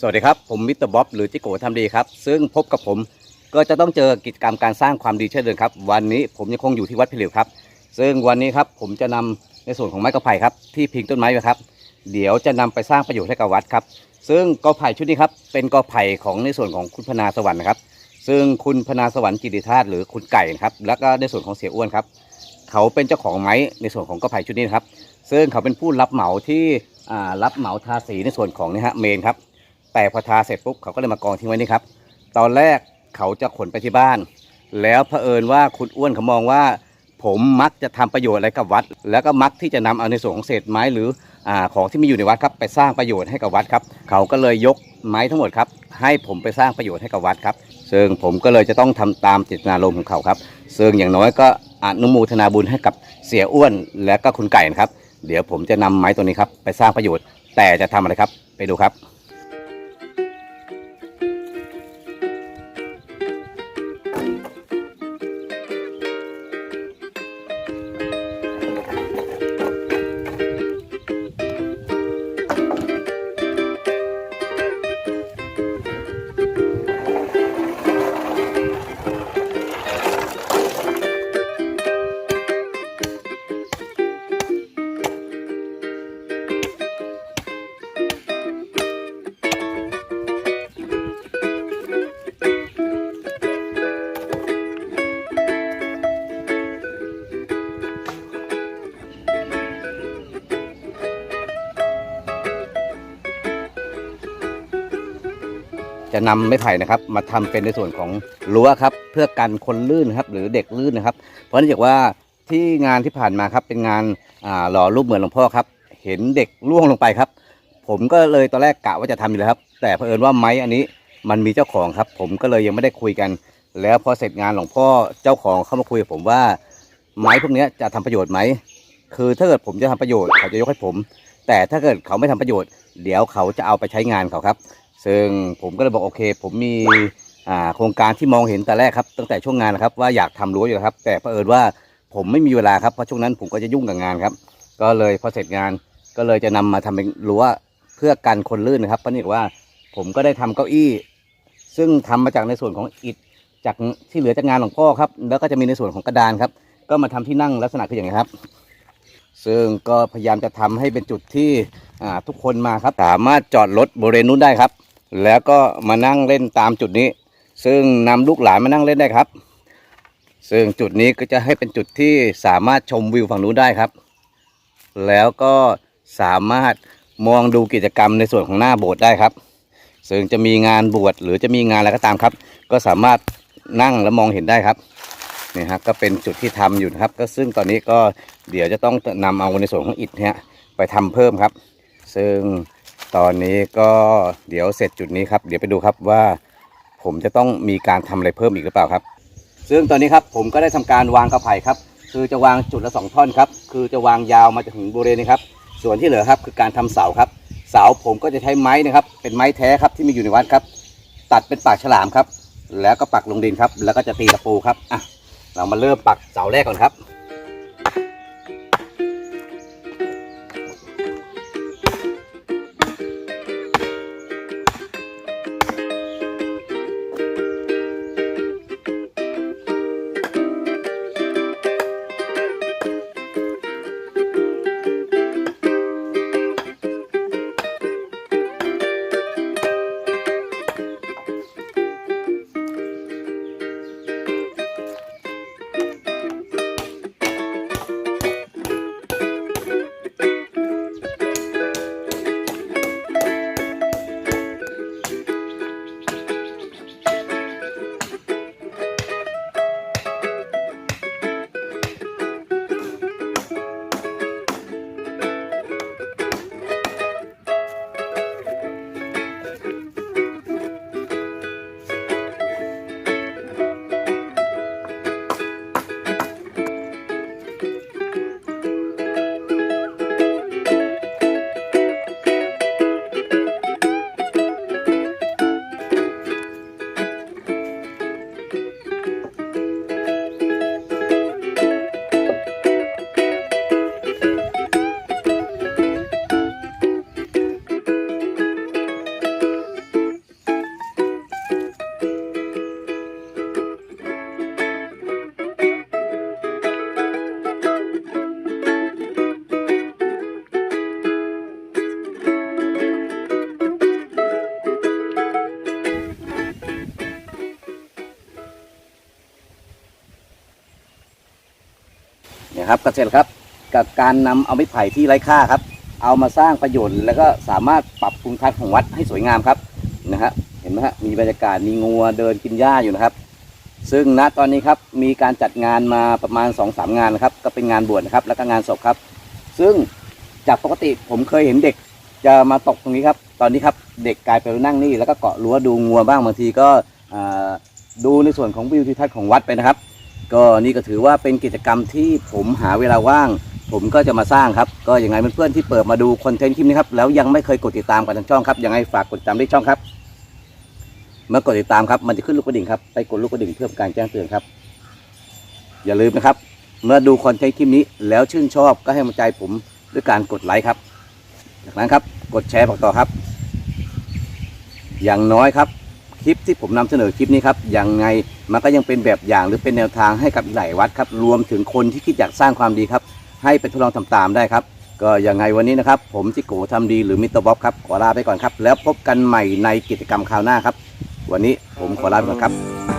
สวัสดีครับ ผมมิสเตอร์บ๊อบหรือจิโกะทำดีครับ ซึ่งพบกับผมก็จะต้องเจอกิจกรรมการสร้างความดีเช่นเดิมครับ วันนี้ผมยังคงอยู่ที่วัดพิริวครับ ซึ่งวันนี้ครับผมจะนำในส่วนของไม้กระไผ่ครับที่พิงต้นไม้ไว้ครับ เดี๋ยวจะนำไปสร้างประโยชน์ให้กับวัดครับ ซึ่งกอไผ่ชุดนี้ครับเป็นกอไผ่ของในส่วนของคุณพนาสวรรค์นะครับ ซึ่งคุณพนาสวรรค์กิติธาตุหรือคุณไก่นะครับ แล้วก็ในส่วนของเสียอ้วนครับ เขาเป็นเจ้าของไม้ในส่วนของกอไผ่ชุดนี้นครับ ซึ่งเขาเป็นผู้รับเหมาที่รับเหมาทาสีในส่วนของนี่ฮะเมนครับ แต่พอทาเสร็จปุ๊บเขาก็เลยมากองทิ้งไว้นี่ครับ ตอนแรกเขาจะขนไปที่บ้าน แล้วเผอิญว่าคุณอ้วนเขามองว่า ผมมักจะทำประโยชน์อะไรกับวัด แล้วก็มักที่จะนำเอาในส่วนของเศษไม้หรืออของที่มีอยู่ในวัดครับไปสร้างประโยชน์ให้กับวัดครับ เขาก็เลยยกไม้ทั้งหมดครับให้ผมไปสร้างประโยชน์ให้กับวัดครับ ซึ่งผมก็เลยจะต้องทำตามเจตนารมณ์ของเขาครับ ซึ่งอย่างน้อยก็อนุโมทนาบุญให้กับเสียอ้วนและก็คุณไก่นะครับ เดี๋ยวผมจะนำไม้ตัวนี้ครับไปสร้างประโยชน์ แต่จะทำอะไรครับ ไปดูครับ จะนำไม้ไผ่นะครับ มาทำเป็นในส่วนของรั้วครับ เพื่อกันคนลื่นครับหรือเด็กลื่นนะครับ เพราะเนื่องจากว่าที่งานที่ผ่านมาครับเป็นงานหล่อรูปเหมือนหลวงพ่อครับ เห็นเด็กล่วงลงไปครับ ผมก็เลยตอนแรกกะว่าจะทำอยู่แล้วครับ แต่เผอิญว่าไม้อันนี้มันมีเจ้าของครับ ผมก็เลยยังไม่ได้คุยกัน แล้วพอเสร็จงานหลวงพ่อเจ้าของเข้ามาคุยกับผมว่า ไม้พวกนี้จะทำประโยชน์ไหมคือถ้าเกิดผมจะทำประโยชน์เขาจะยกให้ผม แต่ถ้าเกิดเขาไม่ทำประโยชน์ เดี๋ยวเขาจะเอาไปใช้งานเขาครับ ซึ่งผมก็เลยบอกโอเค ผมมีอ่าโครงการที่มองเห็นแต่แรกครับตั้งแต่ช่วงงานนะครับว่าอยากทำรั้วอยู่ครับ แต่เผอิญว่าผมไม่มีเวลาครับเพราะช่วงนั้นผมก็จะยุ่งกับงานครับ ก็เลยพอเสร็จงานก็เลยจะนำมาทำเป็นรั้วเพื่อกันคนลื่นนะครับเพราะนี่ว่าผมก็ได้ทำเก้าอี้ ซึ่งทำมาจากในส่วนของอิฐจากที่เหลือจากงานหลวงพ่อครับ แล้วก็จะมีในส่วนของกระดานครับ ก็มาทำที่นั่งลักษณะคืออย่างนี้ครับ ซึ่งก็พยายามจะทำให้เป็นจุดที่ทุกคนมาครับ สามารถจอดรถบริเวณนู้นได้ครับ แล้วก็มานั่งเล่นตามจุดนี้ ซึ่งนำลูกหลานมานั่งเล่นได้ครับ ซึ่งจุดนี้ก็จะให้เป็นจุดที่สามารถชมวิวฝั่งนู้นได้ครับ แล้วก็สามารถมองดูกิจกรรมในส่วนของหน้าโบสถ์ได้ครับ ซึ่งจะมีงานบวชหรือจะมีงานอะไรก็ตามครับ ก็สามารถนั่งและมองเห็นได้ครับนี่ฮะก็เป็นจุดที่ทำอยู่นะครับ ก็ซึ่งตอนนี้ก็เดี๋ยวจะต้องนำเอาในส่วนของอิฐเนี่ยไปทำเพิ่มครับ ซึ่ง ตอนนี้ก็เดี๋ยวเสร็จจุดนี้ครับ เดี๋ยวไปดูครับว่าผมจะต้องมีการทำอะไรเพิ่มอีกหรือเปล่าครับ ซึ่งตอนนี้ครับผมก็ได้ทำการวางกระไผ่ครับ คือจะวางจุดละสองท่อนครับ คือจะวางยาวมาจนถึงบริเวณนี้ครับ ส่วนที่เหลือครับคือการทำเสาครับ เสาผมก็จะใช้ไม้นะครับ เป็นไม้แท้ครับที่มีอยู่ในวัดครับ ตัดเป็นปากฉลามครับ แล้วก็ปักลงดินครับ แล้วก็จะตีตะปูครับ อะ เรามาเริ่มปักเสาแรกก่อนครับ นะครับเกษตรครับกับการนำเอาไม้ไผ่ที่ไร้ค่าครับ เอามาสร้างประโยชน์ แล้วก็สามารถปรับปรุงทัศน์ของวัดให้สวยงามครับนะฮะเห็นไหมฮะมีบรรยากาศมีงัวเดินกินหญ้าอยู่นะครับ ซึ่งณตอนนี้ครับมีการจัดงานมาประมาณ2อสางานนะครับ ก็เป็นงานบวชนะครับ แล้วก็งานศพครับ ซึ่งจากปกติผมเคยเห็นเด็กจะมาตกตรงนี้ครับ ตอนนี้ครับเด็กกลายไปนั่งนี่แล้วก็เกาะรั้วดูงัวบ้างบางทีก็ดูในส่วนของวิวทิวทัศน์ของวัดไปนะครับ ก็นี่ก็ถือว่าเป็นกิจกรรมที่ผมหาเวลาว่าง ผมก็จะมาสร้างครับ ก็ยังไงเพื่อนๆที่เปิดมาดูคอนเทนต์คลิปนี้ครับแล้วยังไม่เคยกดติดตามกันทางช่องครับยังไงฝากกดติดตามด้วยช่องครับ เมื่อกดติดตามครับมันจะขึ้นลูกกระดิ่งครับไปกดลูกกระดิ่งเพื่อเป็นการแจ้งเตือนครับ อย่าลืมนะครับ เมื่อดูคอนเทนต์คลิปนี้แล้วชื่นชอบก็ให้กำลังใจผมด้วยการกดไลค์ครับ จากนั้นครับกดแชร์บอกต่อครับ อย่างน้อยครับ ลิปที่ผมนำเสนอคลิปนี้ครับยังไงมันก็ยังเป็นแบบอย่างหรือเป็นแนวทางให้กับหลายวัดครับรวมถึงคนที่คิดอยากสร้างความดีครับ ให้ไปทดลองทำตามได้ครับ ก็ยังไงวันนี้นะครับ ผมจิโกทำดีหรือมิสเตอร์บ๊อบครับขอลาไปก่อนครับ แล้วพบกันใหม่ในกิจกรรมคราวหน้าครับ วันนี้ผมขอลาไปก่อนครับ